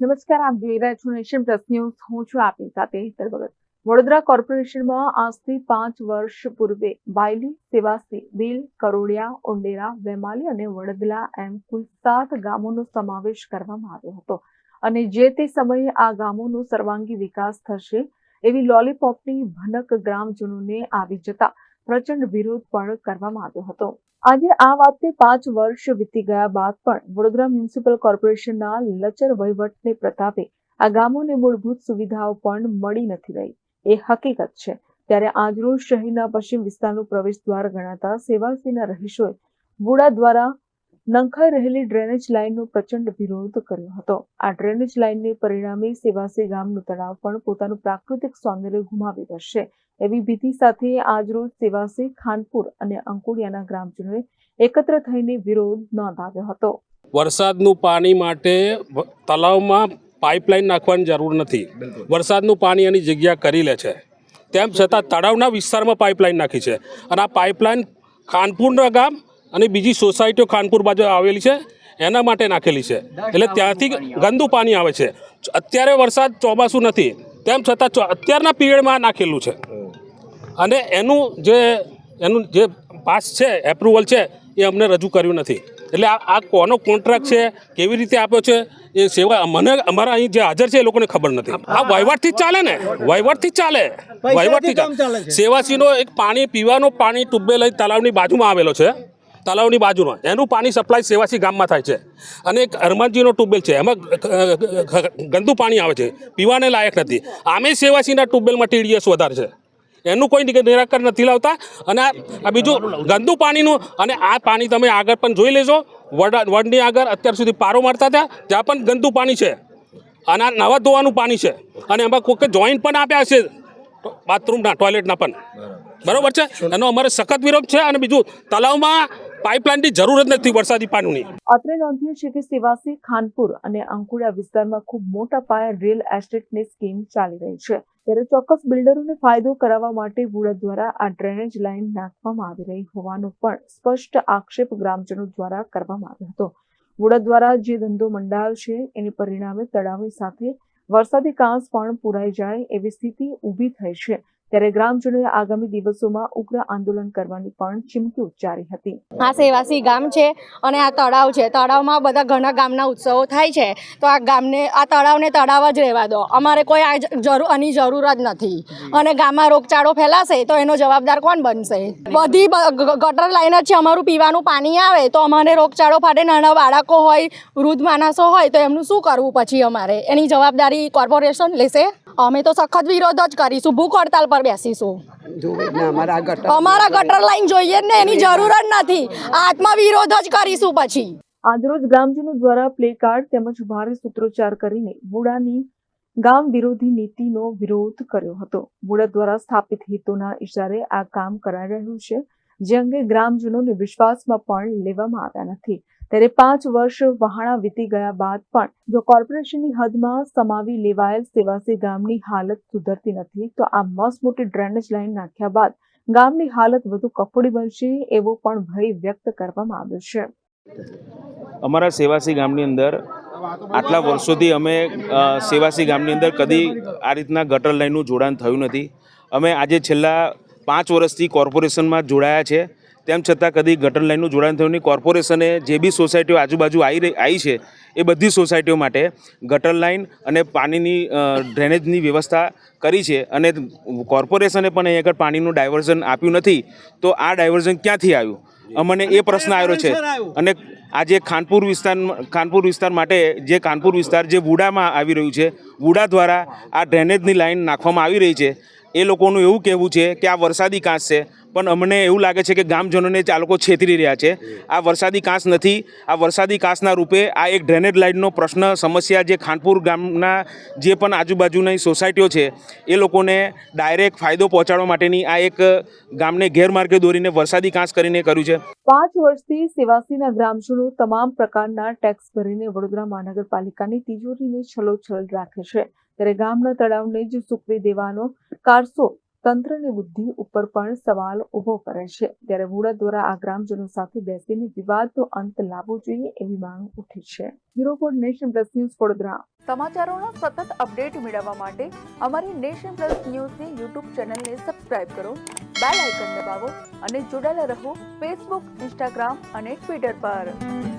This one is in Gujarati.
નમસ્કાર, આપ જોઈ રહ્યા છો નેશન પ્લસ ન્યૂઝ. હું છું આપની સાથે હેતર ભગત. વડોદરા કોર્પોરેશનમાં આજથી પાંચ વર્ષ પૂર્વે બાયલી, સેવાસી બિલ કરોડિયા ઓંડેરા વેમાલી અને વડદલા એમ કુલ સાત ગામોનો સમાવેશ કરવામાં આવ્યો હતો. અને જે તે સમયે આ ગામોનો સર્વાંગી વિકાસ થશે, એવી લોલીપોપની ભનક ગ્રામજનોને આવી જતા પ્રચંડ વિરોધ પણ કરવામાં આવ્યો હતો. આજે આ વાતે પાંચ વર્ષ વીતી ગયા બાદ પણ વડોદરા મ્યુનિસિપલ કોર્પોરેશનના લચર વહીવટને પ્રતાપે આ ગામોને મૂળભૂત સુવિધાઓ પણ મળી નથી રહી. એ હકીકત છે. ત્યારે આજરોજ શહેરના પશ્ચિમ વિસ્તારનું પ્રવેશ દ્વાર ગણાતા સેવાસીના રહીશોએ વુડા દ્વારા નંખાઈ રહેલી ડ્રેનેજ લાઇનનો પ્રચંડ વિરોધ કર્યો હતો. આ ડ્રેનેજ લાઇનને પરિણામે સેવાસી ગામનું તળાવ પણ પોતાનું પ્રાકૃતિક સૌંદર્ય ગુમાવી બેસશે એવી ભીતિ સાથે આજરોજ સેવાસી ખાનપુર અને અંકોડિયાના ગ્રામજનોએ એકત્ર થઈને વિરોધ નોંધાવ્યો હતો. વરસાદનું પાણી માટે તલાવમાં તળાવમાં પાઇપલાઇન નાખવાની જરૂર નથી. વરસાદનું પાણી એની જગ્યા કરી લે છે. તેમ છતાં તળાવના વિસ્તારમાં પાઇપલાઇન નાખી છે અને આ પાઇપલાઇન ખાનપુરના ગામ અને બીજી સોસાયટીઓ ખાનપુર બાજુ આવેલી છે એના માટે નાખેલી છે. એટલે ત્યાંથી ગંદુ પાણી આવે છે. અત્યારે વરસાદ ચોમાસું નથી. તેમ છતાં ચો- અત્યારના પીરિયડમાં નાખેલું છે. અને એનું જે એનું જે પાસ છે એપ્રુવલ છે એ અમને રજૂ કર્યું નથી. એટલે આ આ કોનો કોન્ટ્રાક્ટ છે કેવી રીતે આપ્યો છે એ સેવા મને અમારા અહીં જે હાજર છે એ લોકોને ખબર નથી. આ વહીવટથી જ ચાલે ને? વહીવટથી જ ચાલે વહીવટથી ચાલે સેવાસીનો એક પાણી પીવાનું પાણી ટ્યુબવેલ તળાવની બાજુમાં આવેલો છે. તળાવની બાજુમાં એનું પાણી સપ્લાય સેવાસી ગામમાં થાય છે. અને એક હનુમાનજીનો ટ્યુબવેલ છે. એમાં ગંદુ પાણી આવે છે. પીવાને લાયક નથી. આમે સેવાસીના ટ્યુબવેલમાં ટીડીએસ વધારે છે. એનું કોઈ નિરાકરણ નથી લાવતા. અને આ બીજું ગંદુ પાણીનું અને આ પાણી તમે આગળ પણ જોઈ લેજો. વડ વડની આગળ અત્યાર સુધી પારો મારતા હતા ત્યાં પણ ગંદુ પાણી છે. અને આ નવા ધોવાનું પાણી છે. અને એમાં કોઈકે જોઈન્ટ પણ આપ્યા છે. બાથરૂમના ટોયલેટના પણ. બરોબર. છે? એનો અમારે સખત વિરોધ છે. અને બીજું તળાવમાં પાઇપલાઇનની જરૂર જ નથી વરસાદી પાણીની. અત્રે નોંધ્યું છે કે સેવાસી, ખાનપુર અને અંકુડા વિસ્તારમાં ખૂબ મોટા પાયે રિયલ એસ્ટેટની સ્કીમ ચાલી રહી છે. ત્યારે ચોક્કસ બિલ્ડરોને ફાયદો કરાવવા માટે વુડા દ્વારા આ ડ્રેનેજ લાઇન નાખવામાં આવી રહી હોવાનો પણ સ્પષ્ટ આક્ષેપ ગ્રામજનો દ્વારા કરવામાં આવ્યો હતો. વુડા દ્વારા જે ધંધો મંડાયો છે, એને પરિણામે તળાવની સાથે વરસાદી કાંસ પણ પુરાઈ જાય એવી સ્થિતિ ઊભી થઈ છે. ત્યારે ગ્રામજનોએ આગામી દિવસોમાં ઉગ્ર આંદોલન કરવાની પણ ચીમકી ઉચ્ચારી હતી. આ સેવાસી ગામ છે અને આ તળાવ છે. તળાવમાં બધા ઘણા ગામના ઉત્સવો થાય છે. તો આ ગામને આ તળાવને તળાવ જ રહેવા દો. અમારે કોઈ આ જરૂર આની જરૂર જ નથી. અને ગામમાં રોગચાળો ફેલાશે તો એનો જવાબદાર કોણ બનશે? બધી ગટર લાઈન જ છે. અમારું પીવાનું પાણી આવે તો અમારે રોગચાળો ફાટે. નાના બાળકો હોય વૃદ્ધ માણસો હોય તો એમનું શું કરવું પછી અમારે? એની જવાબદારી કોર્પોરેશન લેશે? અમે તો સખત વિરોધ જ કરીશું. ભૂખ હડતાલ પર બેસીશું. અમારા ગટર લાઈન જોઈએ ને એની જરૂર જ નથી. આત્મવિરોધ જ કરીશું પછી. આજરોજ ગ્રામજનો દ્વારા પ્લે કાર્ડ તેમજ ભારે સૂત્રોચ્ચાર કરીને બુડાની ગામ વિરોધી નીતિનો વિરોધ કર્યો હતો. બુડા દ્વારા સ્થાપિત હિતોના ઇશારે આ કામ કરાઈ રહ્યું છે. જે અંગે ગ્રામજનોને વિશ્વાસમાં પણ લેવામાં આવ્યા નથી. ત્યારે પાંચ વર્ષ વહાણા વીતી ગયા બાદ પણ જો કોર્પોરેશનની હદમાં સમાવી લેવાયેલ સેવાસી ગામની હાલત સુધરતી નથી, તો આ મસ્ત મોટી ડ્રેનેજ લાઇન નાખ્યા બાદ ગામની હાલત વધુ કફોડી બનશે એવો પણ ભય વ્યક્ત કરવામાં આવ્યો છે. અમારા સેવાસી ગામની અંદર આટલા વર્ષોથી અમે સેવાસી ગામની અંદર કદી આ રીતના ગટર લાઈનનું જોડાણ થયું નથી. અમે આજે છેલ્લા પાંચ વર્ષથી કોર્પોરેશનમાં જોડાયા છે. તેમ છતાં કદી ગટર લાઈનનું જોડાણ થયું નહીં. કોર્પોરેશને જે બી સોસાયટીઓ આજુબાજુ આવી રહી આવી છે એ બધી સોસાયટીઓ માટે ગટર લાઈન અને પાણીની ડ્રેનેજની વ્યવસ્થા કરી છે. અને કોર્પોરેશને પણ અહીં આગળ પાણીનું ડાયવર્ઝન આપ્યું નથી તો આ ડાયવર્ઝન ક્યાંથી આવ્યું? અમને એ પ્રશ્ન આવ્યો છે. અને આજે ખાનપુર વિસ્તાર ખાનપુર વિસ્તાર માટે જે કાનપુર વિસ્તાર જે વુડામાં આવી રહ્યું છે વુડા દ્વારા આ ડ્રેનેજની લાઈન નાખવામાં આવી રહી છે. એ લોકોનું એવું કહેવું છે કે આ વરસાદી કાંસ છે. પણ અમને એવું લાગે છે કે ગામજનોને આ લોકો છેતરી રહ્યા છે. આ વરસાદી કાંસ નથી, આ વરસાદી કાંસના રૂપે આ એક ડ્રેનેજ લાઇનનો પ્રશ્ન, સમસ્યા જે ખાનપુર ગામના જે પણ આજુબાજુની સોસાયટીઓ છે, એ લોકોને ડાયરેક્ટ ફાયદો પહોંચાડવા માટેની આ એક ગામને ગેરમાર્ગે દોરીને વરસાદી કાંસ કરીને કર્યું છે. પાંચ વર્ષથી સેવાસીના ગ્રામજનો તમામ પ્રકારના ટેક્સ ભરીને વડોદરા મહાનગરપાલિકાની તિજોરીને છલોછલ રાખે છે. ત્યારે ગામના તળાવને જ સૂકવી દેવાનો કારસો તંત્રની બુદ્ધિ ઉપર પણ સવાલ ઊભો કરે છે. ત્યારે વુડા દ્વારા આ ગ્રામજનો સાથે બેસીને વિવાદનો અંત લાવવો જોઈએ એવી માંગ ઉઠી છે. Bureau for nation plus news Vadodara. સમાચારોના સતત અપડેટ મેળવવા માટે અમારી નેશન પ્લસ ન્યૂઝની યુટ્યુબ ચેનલને સબસ્ક્રાઇબ કરો, બેલ આઇકન દબાવો અને જોડાયેલા રહો ફેસબુક, ઇન્સ્ટાગ્રામ અને ટ્વિટર પર.